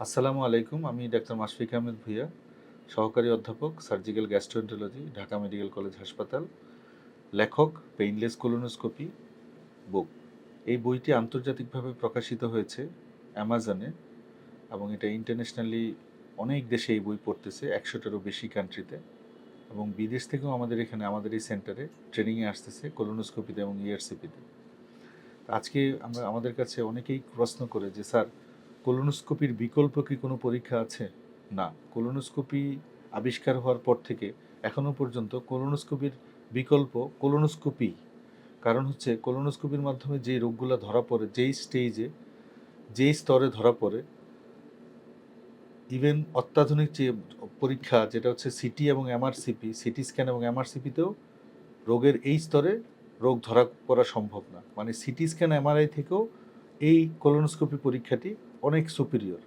আসসালামু আলাইকুম, আমি ডাক্তার মাশফিক আহমেদ ভুইয়া, সহকারী অধ্যাপক, surgical gastroenterology, Dhaka medical college হাসপাতাল, লেখক, পেইনলেস কোলোনোস্কোপি, বুক। এই বইটি আন্তর্জাতিকভাবে প্রকাশিত হয়েছে অ্যামাজনে এবং এটা ইন্টারন্যাশনালি অনেক দেশে এই বই পড়তেছে, একশোটারও বেশি কান্ট্রিতে এবং বিদেশ থেকেও আমাদের এখানে, আমাদের এই সেন্টারে ট্রেনিংয়ে আসতেছে কোলোনোস্কোপিতে এবং E ইআরসিপিতে আজকে আমরা, আমাদের কাছে অনেকেই প্রশ্ন করে যে, স্যার কোলোনোস্কোপির বিকল্প কি কোনো পরীক্ষা আছে? না কোলোনোস্কোপি আবিষ্কার হওয়ার পর থেকে এখনও পর্যন্ত কোলোনোস্কোপির বিকল্প কোলোনোস্কোপি কারণ হচ্ছে কোলোনোস্কোপির মাধ্যমে যে রোগগুলো ধরা পড়ে, যেই স্টেজে যেই স্তরে ধরা পড়ে ইভেন অত্যাধুনিক যে পরীক্ষা যেটা হচ্ছে সিটি এবং এমআরসিপি সিটি স্ক্যান এবং এমআরসিপিতেও রোগের এই স্তরে রোগ ধরা পড়া সম্ভব না। মানে সিটি স্ক্যান এমআরআই থেকেও এই কলোনোস্কোপি পরীক্ষাটি অনেক সুপিরিয়র